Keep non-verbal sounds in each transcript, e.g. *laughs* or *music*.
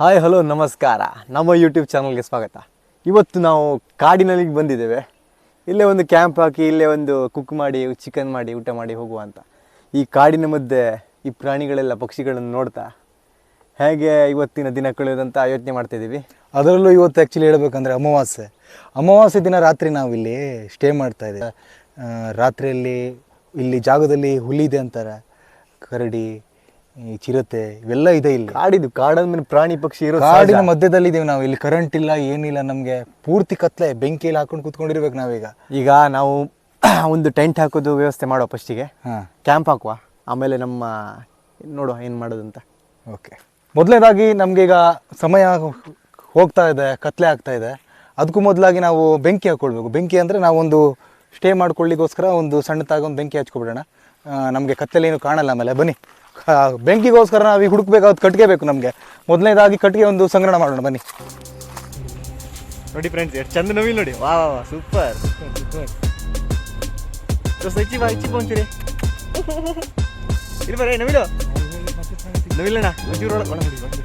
Hi hello ನಮಸ್ಕಾರ. ನಮ್ಮ YouTube ಚಾನಲ್ಗೆ ಸ್ವಾಗತ. ಇವತ್ತು ನಾವು ಕಾಡಿನಲ್ಲಿ ಬಂದಿದ್ದೇವೆ. ಇಲ್ಲೇ ಒಂದು ಕ್ಯಾಂಪ್ ಹಾಕಿ, ಇಲ್ಲೇ ಒಂದು ಕುಕ್ ಮಾಡಿ ಚಿಕನ್ ಮಾಡಿ, ಊಟ ಮಾಡಿ ಹೋಗುವ ಅಂತ. ಈ ಕಾಡಿನ ಮಧ್ಯೆ ಈ ಪ್ರಾಣಿಗಳೆಲ್ಲ, ಪಕ್ಷಿಗಳನ್ನು ನೋಡ್ತಾ ಹೇಗೆ ಇವತ್ತಿನ ದಿನ ಕಳೆಯೋದಂತ ಯೋಚನೆ ಮಾಡ್ತಿದ್ದೀವಿ ಅದರಲ್ಲೂ ಇವತ್ತು ಆ್ಯಕ್ಚುಲಿ ಹೇಳಬೇಕಂದ್ರೆ ಅಮಾವಾಸ್ಯೆ. ಅಮಾವಾಸ್ಯೆ ದಿನ ರಾತ್ರಿ ನಾವಿಲ್ಲಿ ಸ್ಟೇ ಮಾಡ್ತಾ ಇದ್ದೀವಿ. ರಾತ್ರಿಯಲ್ಲಿ ಇಲ್ಲಿ ಜಾಗದಲ್ಲಿ ಹುಲಿ ಇದೆ ಅಂತಾರೆ. ಕರಡಿ ಈ ಚಿರತೆ ಇವೆಲ್ಲ ಇದೆ ಇಲ್ಲಿ. ಕಾಡಿದು ಕಾಡಂದ್ರೆ ಪ್ರಾಣಿ ಪಕ್ಷಿ ಇರೋ ಕಾಡಿನ ಮಧ್ಯದಲ್ಲಿ ಇದೀವಿ ನಾವು. ಇಲ್ಲಿ ಕರೆಂಟ್ ಇಲ್ಲ ಏನಿಲ್ಲ ನಮಗೆ ಪೂರ್ತಿ ಕತ್ಲೆ ಬೆಂಕಿಯಲ್ಲಿ ಹಾಕೊಂಡು ಕುತ್ಕೊಂಡಿರ್ಬೇಕು ನಾವೀಗ. ಈಗ ನಾವು *clears throat* ಒಂದು ಟೆಂಟ್ ಹಾಕೋದು ವ್ಯವಸ್ಥೆ ಮಾಡುವ ಫಸ್ಟಿಗೆ ಕ್ಯಾಂಪ್ ಹಾಕುವ. ಆಮೇಲೆ ನಮ್ಮ ನೋಡುವ ಏನು ಮಾಡೋದು ಅಂತ ಓಕೆ ಮೊದಲನೇದಾಗಿ ನಮಗೀಗ ಈಗ ಸಮಯ ಹೋಗ್ತಾ ಇದೆ ಕತ್ಲೆ ಆಗ್ತಾ ಇದೆ. ಅದಕ್ಕೂ ಮೊದಲಾಗಿ ನಾವು ಬೆಂಕಿ ಹಾಕ್ಕೊಳ್ಬೇಕು ಬೆಂಕಿ ಅಂದರೆ ನಾವೊಂದು ಸ್ಟೇ ಮಾಡ್ಕೊಳ್ಳಿಗೋಸ್ಕರ ಒಂದು ಸಣ್ಣ ಒಂದು ಬೆಂಕಿ ಹಚ್ಕೊಬಿಡೋಣ. ನಮಗೆ ಕತ್ತಲೇನು ಏನು ಕಾಣಲ್ಲ ಆಮೇಲೆ. ಬನ್ನಿ. ಬೆಂಕಿಗೋಸ್ಕರ ನಾವು ಈಗ ಹುಡುಕ್ಬೇಕಾದ್ ಕಟ್ಟಿಗೆ ಬೇಕು ನಮಗೆ ಮೊದಲನೇದಾಗಿ ಕಟ್ಟಿಗೆ ಒಂದು ಸಂಗ್ರಹಣ ಮಾಡೋಣ ಬನ್ನಿ ನೋಡಿ ಫ್ರೆಂಡ್ಸ್ ಎಷ್ಟು ಚಂದ ನವಿಲ್ ನೋಡಿ ವಾ ವಾ ವಾ ಸೂಪರ್ ಬಾ ಇಚ್ಚಿ ಬಂತೀರಿ ಇಲ್ಲಿ ಬರ್ರಿ ನವಿಲು ನವಿಲಣ್ಣ ಒಂಚೂರು ಒಳಗೆ ಒಳಗೆ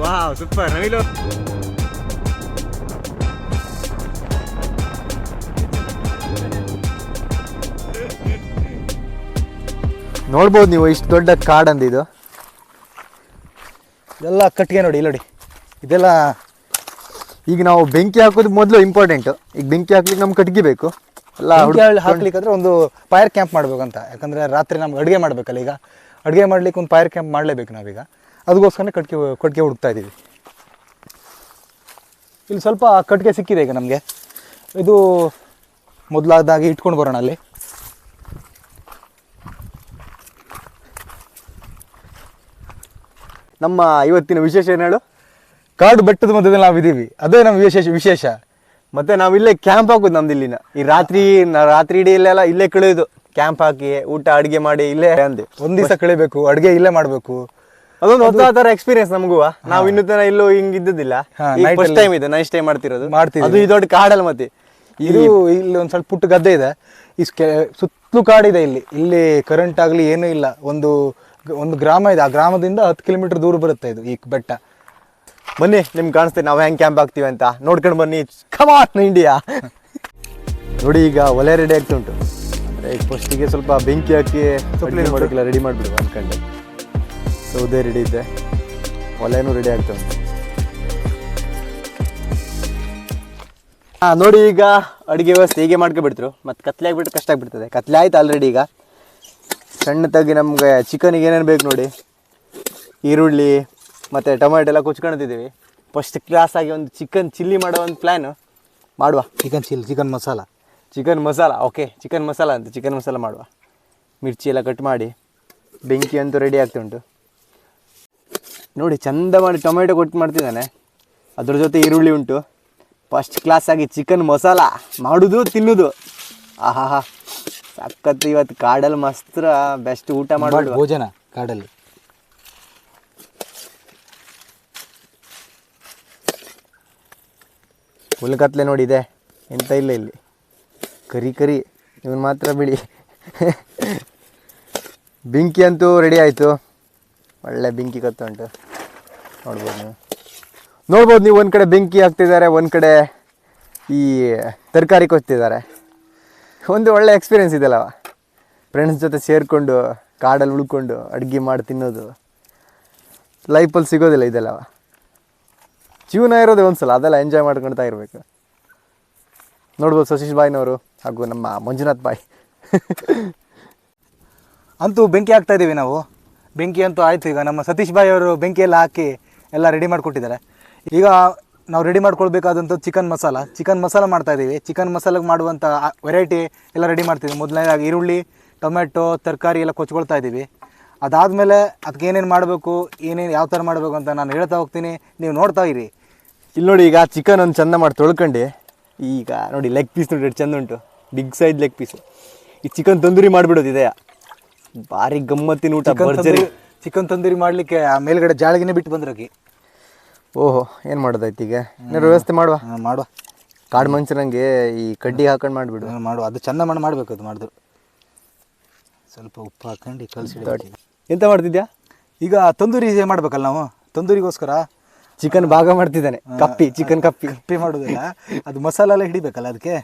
ವಾವ್ ಸೂಪರ್ ನವಿಲು ನೋಡ್ಬೋದು ನೀವು ಇಷ್ಟು ದೊಡ್ಡ ಕಾಡಂದು ಇದು. ಇದೆಲ್ಲ ಕಟ್ಟಿಗೆ ನೋಡಿ ಇಲ್ಲಿ ನೋಡಿ ಇದೆಲ್ಲ ಈಗ ನಾವು ಬೆಂಕಿ ಹಾಕೋದು ಮೊದಲು ಇಂಪಾರ್ಟೆಂಟ್ ಈಗ ಬೆಂಕಿ ಹಾಕ್ಲಿಕ್ಕೆ ನಮ್ಗೆ ಕಟ್ಟಿಗೆ ಬೇಕು. ಎಲ್ಲ ಹಾಕ್ಲಿಕ್ಕೆ ಅಂದ್ರೆ ಒಂದು ಫೈರ್ ಕ್ಯಾಂಪ್ ಮಾಡ್ಬೇಕಂತ. ಯಾಕಂದರೆ ರಾತ್ರಿ ನಮ್ಗೆ ಅಡುಗೆ ಮಾಡಬೇಕಲ್ಲ ಈಗ. ಅಡುಗೆ ಮಾಡ್ಲಿಕ್ಕೆ ಒಂದು ಫೈರ್ ಕ್ಯಾಂಪ್ ಮಾಡಲೇಬೇಕು ನಾವೀಗ. ಅದಕ್ಕೋಸ್ಕರನೇ ಕಟ್ಗೆ ಕಟ್ಗೆ ಹುಡುಕ್ತಾ ಇದ್ದೀವಿ ಇಲ್ಲಿ ಸ್ವಲ್ಪ ಕಟ್ಟಿಗೆ ಸಿಕ್ಕಿದೆ ಈಗ ನಮಗೆ. ಇದು ಮೊದಲಾದಾಗಿ ಇಟ್ಕೊಂಡು ಬರೋಣ ಅಲ್ಲಿ. ನಮ್ಮ ಇವತ್ತಿನ ವಿಶೇಷ ಏನು ಹೇಳು? ಕಾಡು ಬೆಟ್ಟದ ಮಧ್ಯದಲ್ಲಿ ನಾವು ಇದ್ದೀವಿ ಅದೇ ನಮ್ಮ ವಿಶೇಷ ವಿಶೇಷ. ಮತ್ತೆ ನಾವು ಇಲ್ಲೇ ಕ್ಯಾಂಪ್ ಹಾಕೋದು ನಮ್ದು ಇಲ್ಲಿನ. ಈ ರಾತ್ರಿ ನ- ರಾತ್ರಿ ಇಡೀ ಇಲ್ಲೆಲ್ಲ ಇಲ್ಲೇ ಕಳೆಯೋದು. ಕ್ಯಾಂಪ್ ಹಾಕಿ ಊಟ ಅಡುಗೆ ಮಾಡಿ ಇಲ್ಲೇ ಅಂದೆ ಒಂದು ದಿವಸ ಕಳಿಬೇಕು ಅಡುಗೆ ಇಲ್ಲೇ ಮಾಡಬೇಕು. ಅದೊಂದು ಹೊಸ ತರ ಎಕ್ಸ್ಪೀರಿಯನ್ಸ್ ನಮಗೂ. ನಾವು ಇನ್ನೂ ತನ ಇಲ್ಲೂ ಹಿಂಗ್ ಇದ್ದಿದ್ದಿಲ್ಲ. ಹಾ, night ಫಸ್ಟ್ ಟೈಮ್ ಇದೆ ನೈಟ್ ಟೈಮ್ ಮಾಡ್ತಿರೋದು. ಮಾಡ್ತೀವಿ ಅದು ಈ ದೊಡ್ಡ ಕಾಡಲ್ಲ ಮತ್ತೆ. ಇದು ಇಲ್ಲಿ ಒಂದು ಸ್ವಲ್ಪ ಪುಟ್ಟ ಗದ್ದೆ ಇದೆ. ಈ ಸ್ಕೆ- ಸುತ್ತಲೂ ಕಾಡಿದೆ ಇಲ್ಲಿ. ಇಲ್ಲಿ ಕರೆಂಟ್ ಆಗಲಿ ಏನೂ ಇಲ್ಲ. ಒಂದು ಒಂದು ಗ್ರಾಮ ಇದೆ. ಆ ಗ್ರಾಮದಿಂದ ಹತ್ತು ಕಿಲೋಮೀಟರ್ ದೂರ ಬರುತ್ತೆ ಇದು ಈ ಬೆಟ್ಟ. ಬನ್ನಿ ನಿಮ್ಗೆ ಕಾಣಿಸ್ತೇನೆ. ನಾವು ಹೆಂಗೆ ಕ್ಯಾಂಪ್ ಹಾಕ್ತೀವಿ ಅಂತ. ನೋಡ್ಕೊಂಡು ಬನ್ನಿ. ಕಮಾನ್ ಇಂಡಿಯಾ ನೋಡಿ ಈಗ ಒಲೆ ರೆಡಿ ಆಗ್ತಾ ಉಂಟು. ಈಗ ಫಸ್ಟಿಗೆ ಸ್ವಲ್ಪ ಬೆಂಕಿ ಹಾಕಿ ಸಪ್ಲೈ ಮಾಡೋಕ್ಕೆಲ್ಲ ರೆಡಿ ಮಾಡಿಬಿಡುವ ಅಂದ್ಕೊಂಡೆ ಸೌದೆ ರೆಡಿ ಇದೆ ಒಲೆನೂ ರೆಡಿ ಆಗ್ತಾ ಉಂಟು. ಹಾ ನೋಡಿ ಈಗ ಅಡುಗೆ ವ್ಯವಸ್ಥೆ ಹೀಗೆ ಮಾಡ್ಕೊಬಿಡ್ತರು ಮತ್ತೆ ಕತ್ಲೆ ಆಗಿಬಿಟ್ಟು ಕಷ್ಟ ಆಗಿಬಿಡ್ತದೆ. ಕತ್ಲೆ ಆಯ್ತು ಆಲ್ರೆಡಿ ಈಗ. ಸಣ್ಣದಾಗಿ ನಮಗೆ ಚಿಕನಿಗೆ ಏನೇನು ಬೇಕು ನೋಡಿ. ಈರುಳ್ಳಿ ಮತ್ತು ಟೊಮೆಟೊ ಎಲ್ಲ ಕುಚ್ಕೊಳ್ತಿದ್ದೀವಿ ಫಸ್ಟ್ ಕ್ಲಾಸ್ ಆಗಿ ಒಂದು ಚಿಕನ್ ಚಿಲ್ಲಿ ಮಾಡೋ ಒಂದು ಪ್ಲ್ಯಾನು ಮಾಡುವ. Chicken chilli chicken masala chicken masala okay chicken masala ಅಂತ ಚಿಕನ್ ಮಸಾಲ ಮಾಡುವ. ಮಿರ್ಚಿ ಎಲ್ಲ ಕಟ್ ಮಾಡಿ ಬೆಂಕಿ ಅಂತೂ ರೆಡಿ ಆಗ್ತಾ ಉಂಟು. ನೋಡಿ ಚಂದ ಮಾಡಿ ಟೊಮೆಟೊ ಕೊಟ್ಟು ಮಾಡ್ತಿದ್ದಾನೆ. ಅದ್ರ ಜೊತೆ ಈರುಳ್ಳಿ ಉಂಟು. ಫಸ್ಟ್ ಕ್ಲಾಸ್ ಆಗಿ ಚಿಕನ್ ಮಸಾಲ ಮಾಡೋದು ತಿನ್ನೋದು. ಆಹಾ ಸಖತ್ ಇವತ್ತು ಕಾಡಲ್ಲಿ ಮಸ್ತ್ರ ಬೆಸ್ಟ್ ಊಟ ಮಾಡ್ಬಿಡುವ. ಭೋಜನ ಕಾಡಲ್ಲಿ ಹುಲ್ಕತ್ಲೆ ನೋಡಿ ಇದೆ ಎಂತ ಇಲ್ಲ ಇಲ್ಲಿ. ಕರಿ ಕರಿ ಇವನು ಮಾತ್ರ ಬಿಡಿ. ಬೆಂಕಿ ಅಂತೂ ರೆಡಿ ಆಯಿತು. ಒಳ್ಳೆ ಬೆಂಕಿ ಕತ್ತು ಉಂಟು. ನೋಡ್ಬೋದು ನೀವು. ನೋಡ್ಬೋದು ನೀವು ಒಂದು ಕಡೆ ಬೆಂಕಿ ಹಾಕ್ತಿದ್ದಾರೆ ಒಂದು ಕಡೆ ಈ ತರಕಾರಿ ಕೊಚ್ತಿದ್ದಾರೆ ಒಂದು ಒಳ್ಳೆ ಎಕ್ಸ್ಪೀರಿಯೆನ್ಸ್ ಇದೆಯಲ್ಲವ ಫ್ರೆಂಡ್ಸ್ ಜೊತೆ ಸೇರಿಕೊಂಡು, ಕಾಡಲ್ಲಿ ಉಳ್ಕೊಂಡು, ಅಡುಗೆ ಮಾಡಿ ತಿನ್ನೋದು. ಲೈಫಲ್ಲಿ ಸಿಗೋದಿಲ್ಲ ಇದೆಲ್ಲವ ಜೀವನ ಇರೋದೇ ಒಂದ್ಸಲ, ಅದೆಲ್ಲ ಎಂಜಾಯ್ ಮಾಡ್ಕೊಳ್ತಾ ಇರಬೇಕು. ನೋಡ್ಬೋದು ಸತೀಶ್ ಬಾಯ್ನವರು ಹಾಗೂ ನಮ್ಮ ಮಂಜುನಾಥ್ ಬಾಯ್. *laughs* ಅಂತೂ ಬೆಂಕಿ ಹಾಕ್ತಾ ಇದ್ದೀವಿ ನಾವು. ಬೆಂಕಿ ಅಂತೂ ಆಯಿತು, ಈಗ ನಮ್ಮ ಸತೀಶ್ ಬಾಯಿ ಅವರು ಬೆಂಕಿ ಎಲ್ಲ ಹಾಕಿ ಎಲ್ಲ ರೆಡಿ ಮಾಡಿಕೊಟ್ಟಿದ್ದಾರೆ. ಈಗ ನಾವು ರೆಡಿ ಮಾಡ್ಕೊಳ್ಬೇಕಾದಂಥ ಚಿಕನ್ ಮಸಾಲ. ಚಿಕನ್ ಮಸಾಲ ಮಾಡ್ತಾ ಇದ್ದೀವಿ. ಚಿಕನ್ ಮಸಾಲಾಗೆ ಮಾಡುವಂಥ ವೆರೈಟಿ ಎಲ್ಲ ರೆಡಿ ಮಾಡ್ತೀವಿ ಮೊದಲನೇದಾಗಿ ಈರುಳ್ಳಿ ಟೊಮೆಟೊ ತರಕಾರಿ ಎಲ್ಲ ಕೊಚ್ಕೊಳ್ತಾ ಇದ್ದೀವಿ. ಅದಾದಮೇಲೆ ಅದಕ್ಕೆ ಏನೇನು ಮಾಡಬೇಕು ಏನೇನು ಯಾವ ಥರ ಮಾಡಬೇಕು ಅಂತ ನಾನು ಹೇಳ್ತಾ ಹೋಗ್ತೀನಿ. ನೀವು ನೋಡ್ತಾ ಇರಿ. ಇಲ್ಲಿ ನೋಡಿ ಈಗ ಚಿಕನ್ ಒಂದು ಚಂದ ಮಾಡಿ ತೊಳ್ಕೊಂಡು. ಈಗ ನೋಡಿ ಲೆಗ್ ಪೀಸ್ ನೋಡಿ ಚೆಂದ ಉಂಟು. ಬಿಗ್ ಸೈಜ್ ಲೆಗ್ ಪೀಸ್ ಈ ಚಿಕನ್ ತಂದೂರಿ ಮಾಡಿಬಿಡೋದು ಇದೆಯಾ? ಭಾರಿ ಗಮ್ಮತ್ತಿನ ಊಟ ಚಿಕನ್ ತಂದೂರಿ ಚಿಕನ್ ತಂದೂರಿ ಮಾಡಲಿಕ್ಕೆ ಆ ಮೇಲ್ಗಡೆ ಜಾಳಿಗೆನೇ ಬಿಟ್ಟು ಬಂದ್ರಕಿ. ಓಹೋ ಏನು ಮಾಡೋದಾಯ್ತು ಈಗ? ಏನಾದ್ರು ವ್ಯವಸ್ಥೆ ಮಾಡುವ? ಮಾಡುವ. ಕಾಡು ಮನುಷ್ಯರಂಗೆ ಈ ಕಡ್ಡಿ ಹಾಕೊಂಡು ಮಾಡಿಬಿಡು. ಮಾಡುವ. ಅದು ಚಂದ ಮಾಡಿ ಮಾಡಬೇಕು ಅದು ಮಾಡಿದ್ರು. ಸ್ವಲ್ಪ ಉಪ್ಪು ಹಾಕೊಂಡು ಕಲಸಿ ಎಂತ ಮಾಡ್ತಿದ್ಯಾ? ಈಗ ತಂದೂರಿ ಮಾಡ್ಬೇಕಲ್ಲ ನಾವು? ತಂದೂರಿಗೋಸ್ಕರ? ಚಿಕನ್ ಭಾಗ ಮಾಡ್ತಿದ್ದಾನೆ. ಕಪ್ಪಿ ಚಿಕನ್ ಕಪ್ಪಿ. ಕಪ್ಪಿ ಮಾಡೋದಿಲ್ಲ. ಅದು ಮಸಾಲೆ ಎಲ್ಲ ಹಿಡಿಬೇಕಲ್ಲ ಅದಕ್ಕೆ?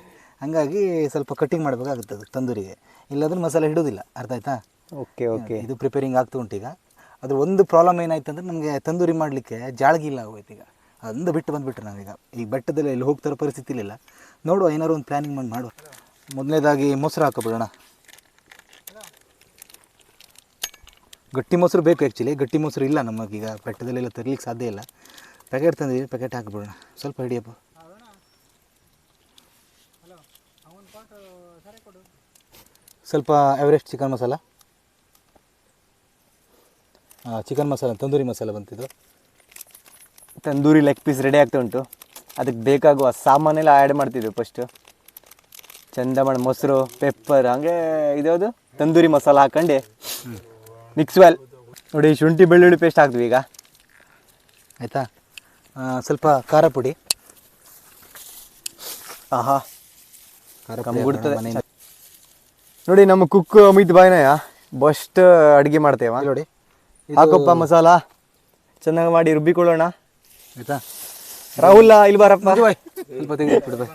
ಹಂಗಾಗಿ ಸ್ವಲ್ಪ ಕಟ್ಟಿಂಗ್ ಮಾಡಬೇಕಾಗುತ್ತೆ ಅದು ತಂದೂರಿಗೆ. ಇಲ್ಲಾಂದ್ರೆ ಮಸಾಲೆ ಹಿಡೋದಿಲ್ಲ. ಅರ್ಥ ಆಯ್ತಾ? Okay okay. ಇದು ಪ್ರಿಪೇರಿಂಗ್ ಆಗ್ತಾ ಉಂಟು ಈಗ. ಅದ್ರ ಒಂದು ಪ್ರಾಬ್ಲಮ್ ಏನಾಯ್ತು ಅಂದ್ರೆ ನಮಗೆ ತಂದೂರಿ ಮಾಡಲಿಕ್ಕೆ ಜಾಳ್ಗಿ ಇಲ್ಲ ಹೋಗೈತೆ ಈಗ. ಅಂದು ಬಿಟ್ಟು ಬಂದುಬಿಟ್ರೆ ನಾವೀಗ ಈ ಬೆಟ್ಟದಲ್ಲಿ ಇಲ್ಲಿ ಹೋಗ್ತಾರೋ ಪರಿಸ್ಥಿತಿ ಇಲ್ಲ ನೋಡುವ ಏನಾದ್ರು ಒಂದು ಪ್ಲ್ಯಾನಿಂಗ್ ಮಾಡಿ ಮಾಡುವ. ಮೊದಲನೇದಾಗಿ ಮೊಸರು ಹಾಕೋಬಿಡೋಣ. ಗಟ್ಟಿ ಮೊಸರು ಬೇಕು ಆ್ಯಕ್ಚುಲಿ ಗಟ್ಟಿ ಮೊಸರು ಇಲ್ಲ ನಮಗೀಗ ಬೆಟ್ಟದಲ್ಲೆಲ್ಲ ತರಲಿಕ್ಕೆ ಸಾಧ್ಯ ಇಲ್ಲ. ಪ್ಯಾಕೆಟ್ ತಂದಿದ್ದೀವಿ ಪ್ಯಾಕೆಟ್ ಹಾಕಿಬಿಡೋಣ. ಸ್ವಲ್ಪ ಹಿಡಿಯಪ್ಪ. ಸ್ವಲ್ಪ Everest chicken masala chicken masala tandoori masala ಬಂತಿದ್ದು tandoori leg piece ready ಆಗ್ತಾ ಉಂಟು. ಅದಕ್ಕೆ ಬೇಕಾಗುವ ಸಾಮಾನೆಲ್ಲ ಆ್ಯಡ್ ಮಾಡ್ತಿದ್ದೆವು ಫಸ್ಟು ಚಂದ ಮಾಡಿ ಮೊಸರು ಪೆಪ್ಪರ್ ಹಂಗೆ ಇದ್ಯಾವುದು ತಂದೂರಿ ಮಸಾಲ ಹಾಕೊಂಡು. ಮಿಕ್ಸ್ ವೆಲ್ ನೋಡಿ ಶುಂಠಿ ಬೆಳ್ಳುಳ್ಳಿ ಪೇಸ್ಟ್ ಹಾಕ್ತೀವಿ ಈಗ. ಆಯಿತಾ? ಸ್ವಲ್ಪ ಖಾರ ಪುಡಿ. ಆಹಾ. ಖಾರ ನೋಡಿ ನಮ್ಮ ಕುಕ್ ಅಮಿತ್ ಬಾಯ್ನಯ್ಯ ಬಸ್ಟ್ ಅಡುಗೆ ಮಾಡ್ತೇವ. ನೋಡಿ. ಹಾಕಪ್ಪ ಮಸಾಲ. ಚೆನ್ನಾಗಿ ಮಾಡಿ ರುಬ್ಬಿಕೊಳ್ಳೋಣ. ಆಯ್ತಾ? ರಾಹುಲ್ ಇಲ್ಲಿ ಬಾರಪ್ಪ ಸ್ವಲ್ಪ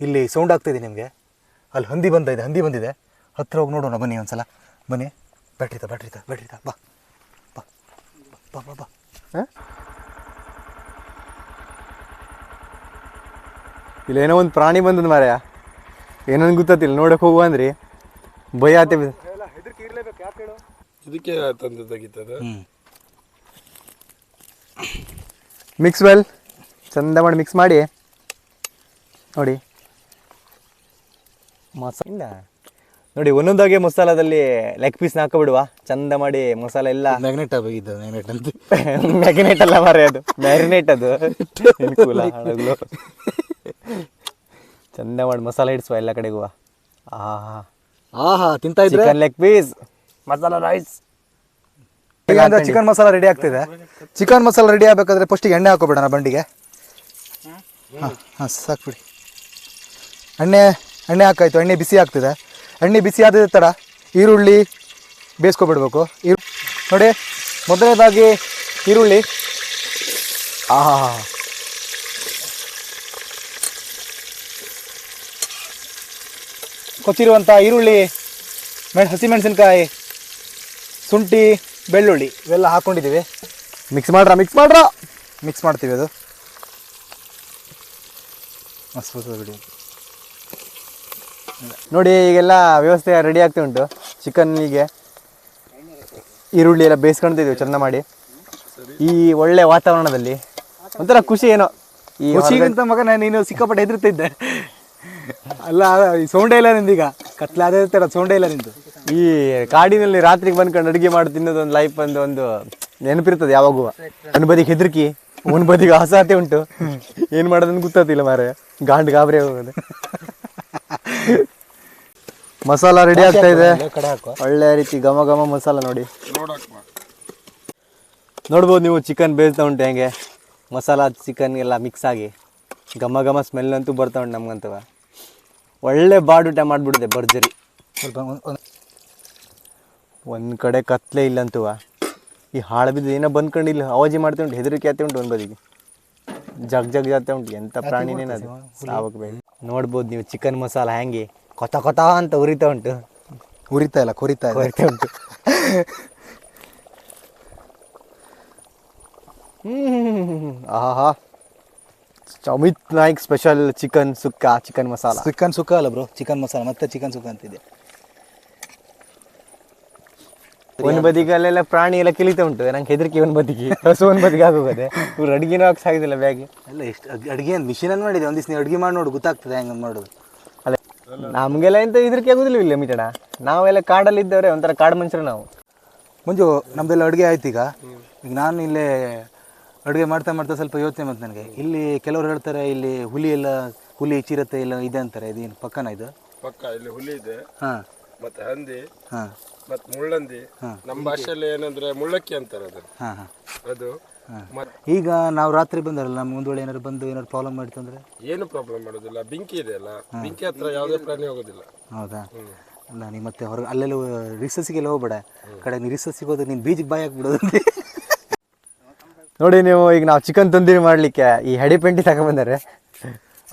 ಇಲ್ಲಿ ಸೌಂಡ್ ಆಗ್ತಿದೆ ನಿಮಗೆ. ಅಲ್ಲಿ ಹಂದಿ ಬಂದಿದೆ ಹಂದಿ ಬಂದಿದೆ. ಹತ್ರ ಹೋಗಿ ನೋಡೋಣ ಬನ್ನಿ ಒಂದ್ಸಲ. ಬನ್ನಿ. ಬ್ಯಾಟ್ರಿ ತ ಬ್ಯಾಟ್ರಿ ತ ಬ್ಯಾಟ್ರಿ ತ. ಬಾ. ಬಾ. ಬಾ ಬಾ ಬಾ. ಹ? ಇಲ್ಲಿ ಏನೋ ಒಂದು ಪ್ರಾಣಿ ಬಂದದ ಮಾರ್ಯ. ಏನೋ ಗೊತ್ತಿಲ್ಲ ನೋಡಕ್ಕೆ ಹೋಗುವ ಅಂದ್ರಿ. ಭಯ ಆತೆ ಇದಕ್ಕೆ ತಂದು ತೆಗಿತದೆ ಮಿಕ್ಸ್ ವೆಲ್ ಚಂದ ಮಾಡಿ ಮಿಕ್ಸ್ ಮಾಡಿ. ನೋಡಿ. ಮಸಾಲ ನೋಡಿ ಒಂದೊಂದಾಗೆ ಮಸಾಲದಲ್ಲಿ ಲೆಗ್ ಪೀಸ್ ಹಾಕಬಿಡುವ. ಚಂದ ಮಾಡಿ ಮಸಾಲ ಎಲ್ಲ. ಮ್ಯಾಗ್ನೆಟ್ ಆಗಿದ್ದು ಮ್ಯಾಗ್ನೆಟ್ ಅಂತ. *laughs* ಮ್ಯಾಗ್ನೆಟ್ ಅಲ್ಲ ಮಾರೇ ಅದು. ಮ್ಯಾರಿನೇಟ್ ಅದು. ಚಂದ ಮಾಡಿ ಮಸಾಲ ಇಡಿಸುವ ಎಲ್ಲ ಕಡೆಗೂ. ಆಹಾ. ಆಹಾ ತಿಂತಾ ಇದ್ರೆ? Chicken leg piece masala rice ಈಗ ಅಂದ್ರೆ ಚಿಕನ್ ಮಸಾಲ ರೆಡಿ ಆಗ್ತಿದೆ. ಚಿಕನ್ ಮಸಾಲ ರೆಡಿ ಆಗಬೇಕಾದ್ರೆ ಫಸ್ಟಿಗೆ ಎಣ್ಣೆ ಹಾಕೋಬಿಡೋಣ ಬಂಡಿಗೆ. ಹಾಂ ಹಾಂ ಸಾಕ್ಬಿಡಿ. ಎಣ್ಣೆ ಎಣ್ಣೆ ಹಾಕಾಯ್ತು ಎಣ್ಣೆ ಬಿಸಿ ಆಗ್ತಿದೆ. ಎಣ್ಣೆ ಬಿಸಿ ಆದ ತಡ ಈರುಳ್ಳಿ ಬೇಯಿಸ್ಕೊಬಿಡ್ಬೇಕು. ಈರು ನೋಡಿ ಮೊದಲನೇದಾಗಿ ಈರುಳ್ಳಿ. ಆಹಾ ಕೊಚ್ಚಿರುವಂಥ ಈರುಳ್ಳಿ ಮೆಣ್ ಹಸಿಮೆಣಸಿನ್ಕಾಯಿ ಶುಂಠಿ ಬೆಳ್ಳುಳ್ಳಿ ಇವೆಲ್ಲ ಹಾಕ್ಕೊಂಡಿದ್ದೀವಿ ಮಿಕ್ಸ್ ಮಾಡ್ರ ಮಿಕ್ಸ್ ಮಾಡ್ರ. ಮಿಕ್ಸ್ ಮಾಡ್ತೀವಿ ಅದು. ಮಸ್ತ್ ಬಿಡಿ. ನೋಡಿ ಈಗೆಲ್ಲ ವ್ಯವಸ್ಥೆ ರೆಡಿ ಆಗ್ತಾ ಉಂಟು. ಚಿಕನ್ನಿಗೆ ಈರುಳ್ಳಿ ಎಲ್ಲ ಬೇಯಿಸ್ಕೊಳ್ತಿದ್ವಿ ಚೆಂದ ಮಾಡಿ. ಈ ಒಳ್ಳೆ ವಾತಾವರಣದಲ್ಲಿ. ಒಂಥರ ಖುಷಿ ಏನೋ. ಈ ಖುಷಿಗಿಂತ ನಾನು ನೀನು ಸಿಕ್ಕಾಪಟ್ಟೆ ಹೆದರ್ತಿದ್ದೆ. ಅಲ್ಲ ಈ ಸೌಂಡೇ ಇಲ್ಲ ನಿಂದೀಗ. ಕತ್ಲೆ ತರ ಸೌಂಡೇ ಇಲ್ಲ ನಿಂತು ಈ ಕಾಡಿನಲ್ಲಿ ರಾತ್ರಿಗೆ ಬಂದ್ಕೊಂಡು ಅಡುಗೆ ಮಾಡಿ ತಿನ್ನೋದು ಒಂದು ಲೈಫ್ ಒಂದು ಒಂದು ನೆನಪಿರ್ತದೆ ಯಾವಾಗೂ. ಒಂದು ಬದಿಗೆ ಹೆದರ್ಕಿ ಒಂದು ಬದಿಗೆ ಅಸಹ್ಯತೆ ಉಂಟು. ಏನು ಮಾಡೋದನ್ನು ಗೊತ್ತಾತಿಲ್ಲ ಮಾರೆ ಗಾಂಡ್ ಗಾಬರಿ ಹೋಗೋದು ಮಸಾಲ ರೆಡಿ ಆಗ್ತಾ ಇದೆ. ಒಳ್ಳೆ ರೀತಿ ಘಮ ಘಮ ಮಸಾಲ ನೋಡಿ. ನೋಡ್ಬೋದು ನೀವು ಚಿಕನ್ ಬೇಯಿಸ್ತಾ ಉಂಟು ಹೆಂಗೆ? ಮಸಾಲ ಚಿಕನ್ ಎಲ್ಲ ಮಿಕ್ಸ್ ಆಗಿ. ಘಮ ಘಮ ಸ್ಮೆಲ್ ಅಂತೂ ಬರ್ತಾ ಉಂಟು ನಮ್ಗಂತವ. ಒಳ್ಳೆ ಬಾಡೂಟ ಮಾಡಿಬಿಡಿದೆ ಭರ್ಜರಿ ಸ್ವಲ್ಪ ಒಂದ್- ಕಡೆ ಕತ್ಲೆ ಇಲ್ಲಂತುವ ಈ ಹಾಳು ಬಿದ್ದು ಏನೋ ಬಂದ್ಕೊಂಡಿಲ್ಲ ಅವಾಜಿ ಮಾಡ್ತಾ ಉಂಟು ಹೆದರಿಕೆ ಆತ ಉಂಟು ಒಂದು ಬದಿಗೆ ಜಗ್ ಜಗ್ ಜಾತೆ ಉಂಟು ಎಂಥ ಪ್ರಾಣಿನೇನದು ಸಾವಕ್ಕೆ ಬೇಡ ನೋಡ್ಬೋದು ನೀವು ಚಿಕನ್ ಮಸಾಲ ಹೆಂಗೆ ಕೊತ ಕೊತ ಅಂತ ಉರಿತಾ ಉಂಟು ಉರಿತಾ ಇಲ್ಲ ಕೊರಿತಾ ಕೊರಿತಾ ಉಂಟು ಹ್ಮ್ ಆಹಾ Amit Naik special chicken sukka chicken masala chicken sukka ಅಲ್ಲ ಬ್ರೋ ಚಿಕನ್ ಮಸಾಲ ಮತ್ತೆ ಚಿಕನ್ ಸುಕ್ಕ ಅಂತಿದೆ. ಒಂದ್ ಬದಿಗಲ್ಲೆಲ್ಲ ಪ್ರಾಣಿ ಎಲ್ಲ ಕಿಲಿತಾ ಉಂಟು ನಂಗೆ ಹೆದರಿಕೆ ಒಂದ್ ಬದಿಗೆ. ಹಸು ಒಂದ್ ಬದಿಗೆ ಆಗೋಗದೆ ಇವ್ರು ಅಡಿಗೆನೂ ಹಾಕಿ ಸಾಗಿದಿಲ್ಲ ಬ್ಯಾಗ್ ಎಲ್ಲ ಎಷ್ಟು ಅಡುಗೆ ಮಿಷಿನ್ ಮಿಷಿನಲ್ಲಿ ಮಾಡಿದೆ ಒಂದಿವ್ಸ ನೀವು ಅಡುಗೆ ಮಾಡಿ ನೋಡು ಗೊತ್ತಾಗ್ತದೆ ಹೆಂಗೆ ಮಾಡೋದು. ಅಲ್ಲ ನಮಗೆಲ್ಲ ಎಂತ ಹೆದರಿಕೆ ಆಗೋದಿಲ್ಲ ಇಲ್ಲ ಮಿಟಣ. ನಾವೆಲ್ಲ ಕಾಡಲ್ಲಿ ಇದ್ದವ್ರೆ ಒಂಥರ ಕಾಡು ಮನುಷ್ಯರು ನಾವು. ಮಂಜು ನಮ್ದೆಲ್ಲ ಅಡುಗೆ ಆಯ್ತು ಈಗ. ಈಗ ನಾನು ಇಲ್ಲೇ ಅಡುಗೆ ಮಾಡ್ತಾ ಮಾಡ್ತಾ ಸ್ವಲ್ಪ ಯೋಚನೆ ಬಂತು ನನಗೆ. ಇಲ್ಲಿ ಕೆಲವರು ಹೇಳ್ತಾರೆ ಇಲ್ಲಿ ಹುಲಿ ಎಲ್ಲ ಹುಲಿ ಚಿರತೆ ಇಲ್ಲ ಇದೆ ಅಂತಾರೆ. ಇದೇನು ಪಕ್ಕನ ಇದು? ಪಕ್ಕ ಇಲ್ಲಿ ಹುಲಿ ಇದೆ. ಹಾಂ. ಮತ್ತೆ ಹಂದಿ ಹಾಂ. ಮತ್ತೆ ಮುಳ್ಳಂದಿ. ನಮ್ಮ ಭಾಷೆಯಲ್ಲಿ ಏನಂದ್ರೆ ಮುಳ್ಳಕ್ಕಿ ಅಂತಾರೆ ಅದು ಹಾಂ ಹಾಂ. ಅದು. ಮತ್ತೆ ಈಗ ನಾವು ರಾತ್ರಿ ಬಂದಾರಲ್ಲ ನಮ್ಮ ಒಂದು ವೇಳೆ ಏನಾದ್ರು ಬಂದು ಏನಾದ್ರು ಪ್ರಾಬ್ಲಮ್ ಮಾಡಿತಂದ್ರೆ ಅಂದರೆ? ಏನು ಪ್ರಾಬ್ಲಮ್ ಮಾಡೋದಿಲ್ಲ. ಬೆಂಕಿ ಇದೆ ಅಲ್ಲ. ಬೆಂಕಿ ಹತ್ರ ಯಾವುದೇ ಪ್ರಾಣಿ ಹೋಗೋದಿಲ್ಲ. ಹೌದಾ? ನಾನು ಮತ್ತೆ ಹೊರಗೆ ಅಲ್ಲೆಲ್ಲ ರಿಸರ್ಸಿಗೆಲ್ಲ ಹೋಗ್ಬೇಡ. ಕಡೆ ರಿಸರ್ಸಿಗೆ ಹೋದ್ರೆ ನೀನು ಬೀಜಿಗೆ ಬಾಯಿ ಹಾಕ್ಬಿಡೋದು ನೋಡಿ ನೀವು ಈಗ ನಾವು ಚಿಕನ್ ತಂದೂರಿ ಮಾಡಲಿಕ್ಕೆ ಈ ಹಡಿ ಪೆಂಟಿ ತಗೊಂಬಂದಾರೆ.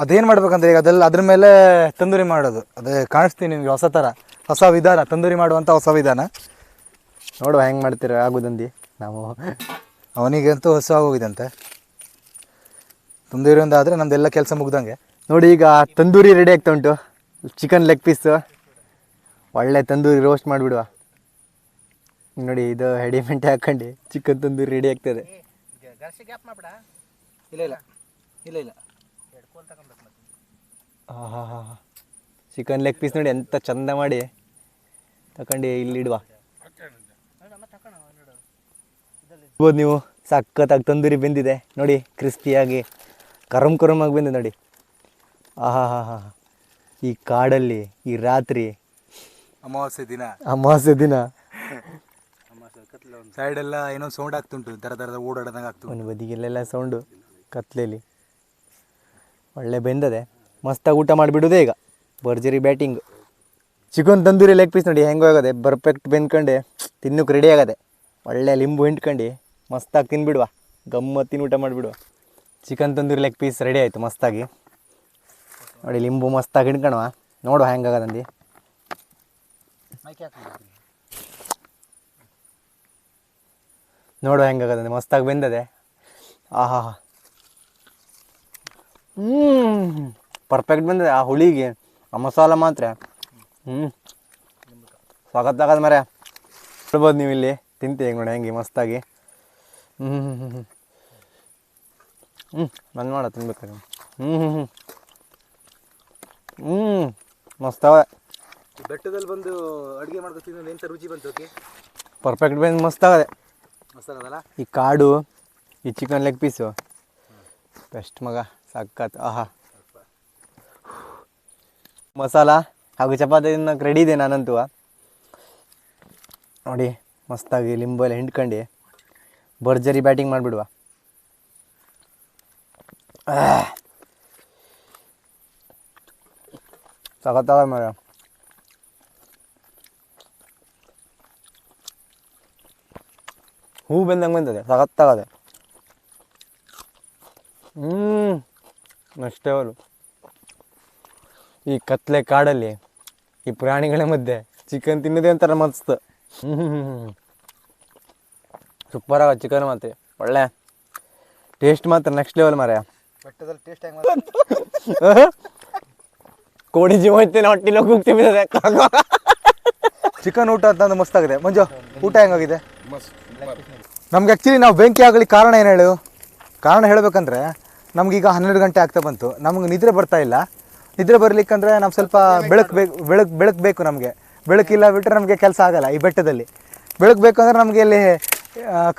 ಅದೇನು ಮಾಡ್ಬೇಕಂದ್ರೆ ಈಗ ಅದೆಲ್ಲ ಅದ್ರ ಮೇಲೆ ತಂದೂರಿ ಮಾಡೋದು. ಅದೇ ಕಾಣಿಸ್ತೀನಿ ನಿಮಗೆ ಹೊಸ ಥರ ಹೊಸ ವಿಧಾನ ತಂದೂರಿ ಮಾಡುವಂಥ ಹೊಸ ವಿಧಾನ. ನೋಡುವ ಹೆಂಗೆ ಮಾಡ್ತೀರ ಆಗುದಂದು ನಾವು. ಅವನಿಗಂತೂ ಹೊಸ ಆಗೋಗಿದಂತೆ ತಂದೂರಿ ಒಂದು ಆದರೆ ನಮ್ದೆಲ್ಲ ಕೆಲಸ ಮುಗ್ದಂಗೆ. ನೋಡಿ ಈಗ ತಂದೂರಿ ರೆಡಿ ಆಗ್ತಾ ಉಂಟು. ಚಿಕನ್ ಲೆಗ್ ಪೀಸ್ ಒಳ್ಳೆ ತಂದೂರಿ ರೋಸ್ಟ್ ಮಾಡಿಬಿಡುವ. ನೋಡಿ ಇದು ಹೆಡಿ ಮೆಂಟೆ ಹಾಕೊಂಡು. ಚಿಕನ್ ತಂದೂರಿ ರೆಡಿ ಆಗ್ತದೆ ಇಲ್ಲ ಇಲ್ಲ. ಇಲ್ಲ ಇಲ್ಲ. ಹಾ ಹಾ ಚಿಕನ್ ಲೆಗ್ ಪೀಸ್ ನೋಡಿ ಎಂತ ಚಂದ ಮಾಡಿ ತಕೊಂಡು ಇಲ್ಲಿ ಇಡುವ. ಇರ್ಬೋದು ನೀವು. ಸಖತ್ತಾಗಿ ತಂದೂರಿ ಬೆಂದಿದೆ. ನೋಡಿ ಕ್ರಿಸ್ಪಿಯಾಗಿ ಕರಮ್ ಕರಮ್ ಆಗಿ ಬೆಂದಿದೆ ನೋಡಿ. ಆಹಾ ಹಾ ಹಾ. ಈ ಕಾಡಲ್ಲಿ ಈ ರಾತ್ರಿ ಅಮಾವಾಸ್ಯೆ ದಿನ. ಅಮಾವಾಸ್ಯೆ ದಿನ. ಸೈಡೆಲ್ಲ ಏನೋ ಸೌಂಡ್ ಆಗ್ತುಂಟು ತರ ತರದ ಓಡಾಡ್ದಂಗೆ ಆಗ್ತು ಒಂದು ಬದಿಗೆಲ್ಲೆಲ್ಲ ಸೌಂಡು ಕತ್ಲೆಲಿ ಒಳ್ಳೆ ಬೆಂದದೆ. ಮಸ್ತಾಗಿ ಊಟ ಮಾಡಿಬಿಡೋದೇ ಈಗ. ಭರ್ಜರಿ batting chicken tandoori leg piece ನೋಡಿ ಹೆಂಗೆ ಆಗದೆ ಪರ್ಫೆಕ್ಟ್ ಬೆಂದ್ಕೊಂಡೆ ತಿನ್ನಕ್ಕೆ ರೆಡಿ ಆಗದೆ. ಒಳ್ಳೆ ಲಿಂಬು ಹಿಂಡ್ಕೊಂಡು ಮಸ್ತಾಗಿ ತಿನ್ಬಿಡುವ. ಗಮ್ಮತ್ತಿನ ಊಟ ಮಾಡಿಬಿಡುವ. Chicken tandoori leg piece ready ಆಯಿತು ಮಸ್ತಾಗಿ ನೋಡಿ ಲಿಂಬು ಮಸ್ತಾಗಿ ಹಿಂಡ್ಕೊಳುವ ನೋಡುವ ಹೆಂಗಾಗದಂದು ನೋಡುವ ಹೆಂಗಾಗದಂದು ಮಸ್ತಾಗಿ ಬೆಂದದೆ. ಆಹಾ. ಹ್ಞೂ ಪರ್ಫೆಕ್ಟ್ ಬಂದಿದೆ. ಆ ಹುಳಿಗೆ ಆ ಮಸಾಲ ಮಾತ್ರ. ಹ್ಞೂ ಸ್ವಾಗತ ಮರ ನೋಡ್ಬೋದು ನೀವು ಇಲ್ಲಿ. ತಿಂತೀವಿ ನೋಡಿ ಹೆಂಗೆ ಮಸ್ತಾಗಿ. ಹ್ಞೂ ಹ್ಞೂ ಹ್ಞೂ ಹ್ಞೂ ಹ್ಞೂ ಮಾಡ ತಿನ್ಬೇಕಾದ್ರೆ ಹ್ಞೂ ಹ್ಞೂ ಹ್ಞೂ ಹ್ಞೂ ಮಸ್ತವ. ಬೆಟ್ಟದಲ್ಲಿ ಬಂದು ಅಡುಗೆ ತಿನ್ನೋದು ಎಂತ ರುಚಿ ಬಂತು ಪರ್ಫೆಕ್ಟ್ ಬಂದು ಮಸ್ತಾಗದೆ. ಈ ಕಾಡು, ಈ ಚಿಕನ್ ಲೆಗ್ ಪೀಸು ಬೆಸ್ಟ್ ಮಗ, ಸಖತ್. ಆಹಾ. ಮಸಾಲ ಹಾಗೂ ಚಪಾತಿ ತಿನ್ನಕ್ಕೆ ರೆಡಿ ಇದೆ ನಾನಂತೂ. ನೋಡಿ, ಮಸ್ತಾಗಿ ಲಿಂಬು ಎಲ್ಲ ಹಿಂಡ್ಕೊಂಡು. ಭರ್ಜರಿ ಬ್ಯಾಟಿಂಗ್ ಮಾಡಿಬಿಡುವ. ಸಖತ್ತಾಗ ಮರ ಹೂ ಬಂದಂಗೆ ಬಂದದೆ ಸಗತ್ತಾಗದೆ ಹ್ಞೂ ನೆಕ್ಸ್ಟ್ ಅವರು ಈ ಕತ್ಲೆ ಕಾಡಲ್ಲಿ ಈ ಪ್ರಾಣಿಗಳ ಮಧ್ಯೆ ಚಿಕನ್ ತಿನ್ನೋದೇ ಅಂತಾರೆ ಮಸ್ತ್ *laughs* ಹ್ಞೂ ಆಗ ಚಿಕನ್ ಮಾತ್ರ ಒಳ್ಳೆ. ಟೇಸ್ಟ್ ಮಾತ್ರ ನೆಕ್ಸ್ಟ್ ಲೆವೆಲ್ ಮಾರ ಬೆಟ್ಟದಲ್ಲಿ ಟೇಸ್ಟ್ ಹೆಂಗೆ ಕೋಡಿ ಜೀವ ಐತೆ ಹೊಟ್ಟಿಲ ಕೂಗ್ತೀವಿ ಚಿಕನ್ ಊಟ ಅಂತಂದು ಮಸ್ತಾಗಿದೆ ಮಂಜು ಊಟ ಹೆಂಗಾಗಿದೆ? ಮಸ್ತ್ ನಮ್ಗೆ ಆ್ಯಕ್ಚುಲಿ ನಾವು ಬೆಂಕಿ ಆಗಲಿ ಕಾರಣ ಏನು ಹೇಳು? ಕಾರಣ ಹೇಳಬೇಕಂದ್ರೆ ನಮಗೀಗ ಹನ್ನೆರಡು ಗಂಟೆ ಆಗ್ತಾ ಬಂತು. ನಮ್ಗೆ ನಿದ್ರೆ ಬರ್ತಾ ಇಲ್ಲ. ನಿದ್ರೆ ಬರ್ಲಿಕ್ಕಂದ್ರೆ ನಾವು ಸ್ವಲ್ಪ ಬೆಳಕು ಬೇಕು ಬೆಳಕು ಬೆಳಕು ಬೇಕು ನಮಗೆ. ಬೆಳಕಿಲ್ಲ ಬಿಟ್ಟರೆ ನಮಗೆ ಕೆಲಸ ಆಗಲ್ಲ ಈ ಬೆಟ್ಟದಲ್ಲಿ. ಬೆಳಕು ಬೇಕಂದ್ರೆ ನಮಗೆ ಇಲ್ಲಿ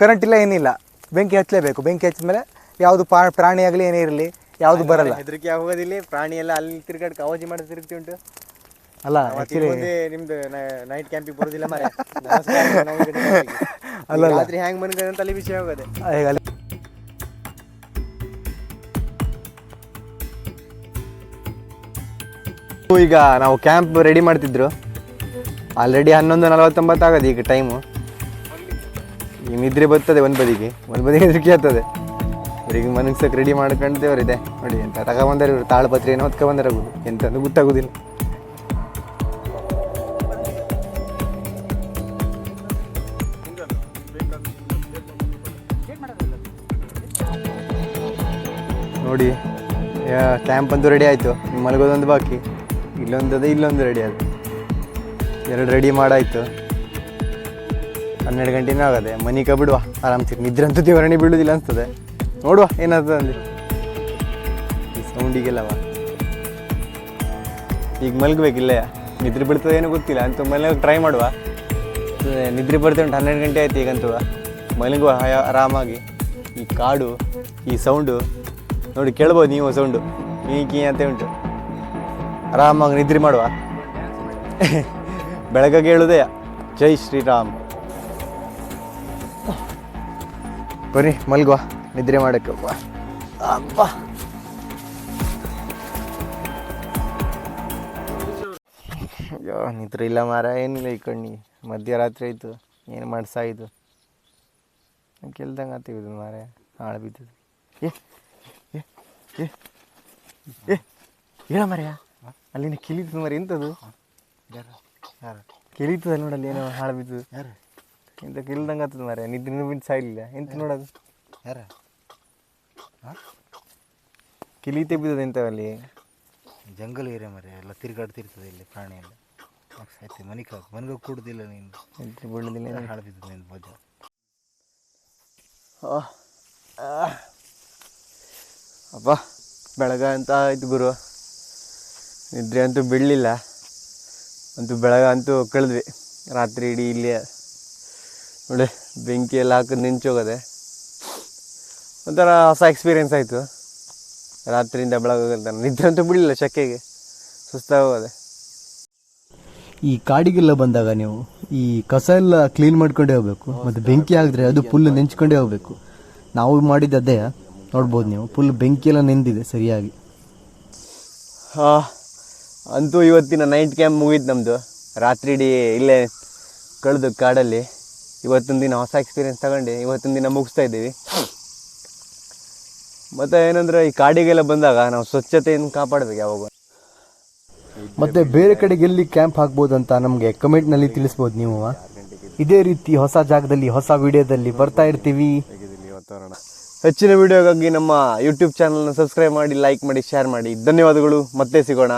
ಕರೆಂಟ್ ಇಲ್ಲ ಏನಿಲ್ಲ. ಬೆಂಕಿ ಹಚ್ಚಲೇಬೇಕು. ಬೆಂಕಿ ಹಚ್ಚಿದ ಮೇಲೆ ಯಾವುದು ಪಾ ಪ್ರಾಣಿ ಆಗಲಿ ಏನೇ ಇರಲಿ ಯಾವುದು ಬರಲ್ಲ. ಹೆದರಿಕೆ ಆಗೋದಿಲ್ಲ. ಪ್ರಾಣಿ ಎಲ್ಲ ಅಲ್ಲಿ ತಿರ್ಗಾಡ್ ಕವಾಜಿ ಮಾಡಿ ತಿರುಗ್ತಿ ಉಂಟು. ಅಲ್ಲ ಆ್ಯಕ್ಚುಲಿ ನಿಮ್ದು ನೈಟ್ ಕ್ಯಾಂಪಿಗೆ ಬರೋದಿಲ್ಲ ಮರ ಅಲ್ಲ. ರಾತ್ರಿ ಹ್ಯಾಂಗ್ ಬಂದ್ರೆ ಅಂತ ಅಲ್ಲಿ ವಿಷಯ ಆಗೋದೆ. ಈಗ ಈಗ ನಾವು ಕ್ಯಾಂಪ್ ರೆಡಿ ಮಾಡ್ತಿದ್ರು. ಆಲ್ರೆಡಿ ಹನ್ನೊಂದು ನಲವತ್ತೊಂಬತ್ತು ಆಗದೆ ಈಗ ಟೈಮು ಈಗ ನಿದ್ರೆ ಬರ್ತದೆ ಒಂದು ಬದಿಗೆ. ಒಂದು ಬದಿಗೆ ಹೆದರಿಕೆ ಕೇಳ್ತದೆ. ಅವ್ರಿಗೆ ಮನಸ್ಸಕ್ಕೆ ರೆಡಿ ಮಾಡ್ಕೊಂಡೇವ್ರಿದೆ ನೋಡಿ ಎಂತ ತಗೊಬಂದಾರೆ ಇವರು ತಾಳ್ಪತ್ರೆ ಏನೋ ಹೊತ್ಕೊಂಬಂದಾರೆ ಎಂತಂದು ಗೊತ್ತಾಗೋದಿಲ್ಲ. ನೋಡಿ ಕ್ಯಾಂಪ್ ಅಂತೂ ರೆಡಿ ಆಯಿತು. ಮಲಗೋದೊಂದು ಬಾಕಿ. ಇಲ್ಲೊಂದು ಅದೇ, ಇಲ್ಲೊಂದು ರೆಡಿ ಆಯ್ತು. ಎರಡು ರೆಡಿ ಮಾಡಾಯ್ತು. ಹನ್ನೆರಡು ಗಂಟೆನೂ ಆಗದೆ, ಮನಿಕ ಬಿಡುವ. ಆರಾಮ್ಸಿ ನಿದ್ರೆ ಅಂತೂ ತೀವ್ರಣಿ ಬೀಳುದಿಲ್ಲ ಅನ್ಸ್ತದೆ. ನೋಡುವ, ಏನಾಗ್ತದೆ ಅಂದ್ರೆ ಈ ಸೌಂಡಿಗೆಲ್ಲವ ಈಗ ಮಲಗಬೇಕಿಲ್ಲ ನಿದ್ರೆ ಬೀಳ್ತದೆ ಏನೋ ಗೊತ್ತಿಲ್ಲ. ಅಂತೂ ಮಲಗ ಟ್ರೈ ಮಾಡುವ. ನಿದ್ರೆ ಬರ್ತೇವೆ ಉಂಟು ಹನ್ನೆರಡು ಗಂಟೆ ಆಯ್ತು ಈಗಂತೂ. ಮಲಗುವ ಆರಾಮಾಗಿ ಈ ಕಾಡು, ಈ ಸೌಂಡು. ನೋಡಿ, ಕೇಳ್ಬೋದು ನೀವು ಸೌಂಡು. ಕೀ ಕೀ ಅಂತ ಉಂಟು. ಆರಾಮಾಗಿ ನಿದ್ರೆ ಮಾಡುವ. ಬೆಳಗ್ಗೆ ಹೇಳುದೇ, ಜೈ ಶ್ರೀರಾಮ್. ಬರಿ ಮಲ್ಗುವ. ನಿದ್ರೆ ಮಾಡಕ್ಕೆ ಅಪ್ಪ ಅಯ್ಯೋ ನಿದ್ರೆ ಇಲ್ಲ ಮಾರ ಏನಿಲ್ಲ ಈ ಕಣ್ಣಿ ಮಧ್ಯರಾತ್ರಿ ಆಯಿತು. ಏನು ಮಾಡ್ಸಾಯಿತು ಕೆಲ್ದಂಗೆ ಆತೀವಿ ಇದು ಮಾರೆ. ಹಾಳು ಬಿದ್ದಿದ್ದು. ಏ ಏ ಏ ಏ ಹೇಳ ಮರ್ಯ ಅಲ್ಲಿನ ಕಿಲಿತದ ಮರಿ ಎಂಥದ್ದು ಯಾರು? ಯಾರು ಕಿಲಿತದ ನೋಡಲ್ಲಿ ಏನೋ ಹಾಳು ಬಿದ್ದದು ಯಾರು? ಇಂಥ ಕಿಲ್ದಂಗೆ ಆಗ್ತದೆ ಮಾರ. ನಿದ್ರೆ ಬಿದ್ದು ಸಾಯ್ಲಿಲ್ಲ. ಎಂತ ನೋಡೋದು? ಯಾರು? ಕಿಲಿತೆ ಬಿದ್ದದ ಅಲ್ಲಿ? ಜಂಗಲ್ ಏರಿಯಾ ಮರೆ. ಎಲ್ಲ ತಿರುಗಾಡ್ತಿರ್ತದೆ ಇಲ್ಲಿ ಪ್ರಾಣಿ ಎಲ್ಲ ಸಾಯ್ತಿ ಮನೆ ಕಾಕು ಮನೆಗೆ ಕೂಡುದಿಲ್ಲ ನೀನು. ಬೀಳದಿಲ್ಲ ಹಾಳು ಬಿದ್ದದ ನಿನ್ನ ಭೋಜ ಅಪ್ಪ ಬೆಳಗ ಅಂತ ಆಯ್ತು ಗುರು. ನಿದ್ರೆ ಅಂತೂ ಬಿಡಲಿಲ್ಲ. ಅಂತೂ ಬೆಳಗ ಅಂತೂ ಕಳೆದ್ವಿ. ರಾತ್ರಿ ಇಡೀ ಇಲ್ಲಿ ನೋಡಿ, ಬೆಂಕಿ ಎಲ್ಲ ಹಾಕಿ ನಿಂಚೋಗದೆ ಒಂಥರ ಹೊಸ ಎಕ್ಸ್ಪೀರಿಯೆನ್ಸ್ ಆಯಿತು. ರಾತ್ರಿಯಿಂದ ಬೆಳಗ್ಗೆ ನಿದ್ರೆ ಅಂತೂ ಬಿಡಲಿಲ್ಲ ಶೆಕೆಗೆ. ಸುಸ್ತಾಗೋದೆ. ಈ ಕಾಡಿಗೆಲ್ಲ ಬಂದಾಗ ನೀವು ಈ ಕಸ ಎಲ್ಲ ಕ್ಲೀನ್ ಮಾಡ್ಕೊಂಡೇ ಹೋಗ್ಬೇಕು. ಮತ್ತು ಬೆಂಕಿ ಆಗಿದ್ರೆ ಅದು ಫುಲ್ ನೆಂಚ್ಕೊಂಡೇ ಹೋಗ್ಬೇಕು. ನಾವು ಮಾಡಿದ ಅದೇ. ನೋಡ್ಬೋದು ನೀವು. ಫುಲ್ ಬೆಂಕಿ ಎಲ್ಲ ನೆಂದಿದೆ ಸರಿಯಾಗಿ. ಹಾ, ಅಂತೂ ಇವತ್ತಿನ ನೈಟ್ ಕ್ಯಾಂಪ್ ಮುಗೀತು ನಮ್ಮದು ರಾತ್ರಿ ಇಡೀ ಇಲ್ಲೇ ಕಳೆದು ಕಾಡಲ್ಲಿ. ಇವತ್ತೊಂದು ದಿನ ಹೊಸ ಎಕ್ಸ್ಪೀರಿಯೆನ್ಸ್ ತಗೊಂಡು. ಇವತ್ತೊಂದು ದಿನ ಮುಗಿಸ್ತಾ ಇದ್ದೀವಿ. ಮತ್ತು ಏನಂದರೆ ಈ ಕಾಡಿಗೆಲ್ಲ ಬಂದಾಗ ನಾವು ಸ್ವಚ್ಛತೆಯನ್ನು ಕಾಪಾಡಬೇಕು ಯಾವಾಗ ಮತ್ತೆ ಬೇರೆ ಕಡೆಗೆ ಎಲ್ಲಿ ಕ್ಯಾಂಪ್ ಹಾಕ್ಬೋದು ಅಂತ ನಮಗೆ ಕಮೆಂಟ್ನಲ್ಲಿ ತಿಳಿಸ್ಬೋದು ನೀವು. ಇದೇ ರೀತಿ ಹೊಸ ಜಾಗದಲ್ಲಿ, ಹೊಸ ವಿಡಿಯೋದಲ್ಲಿ ಬರ್ತಾ ಇರ್ತೀವಿ. ಹೆಚ್ಚಿನ ವಿಡಿಯೋಗಾಗಿ ನಮ್ಮ ಯೂಟ್ಯೂಬ್ ಚಾನಲ್ನ ಸಬ್ಸ್ಕ್ರೈಬ್ ಮಾಡಿ ಲೈಕ್ ಮಾಡಿ ಶೇರ್ ಮಾಡಿ. ಧನ್ಯವಾದಗಳು. ಮತ್ತೆ ಸಿಗೋಣ.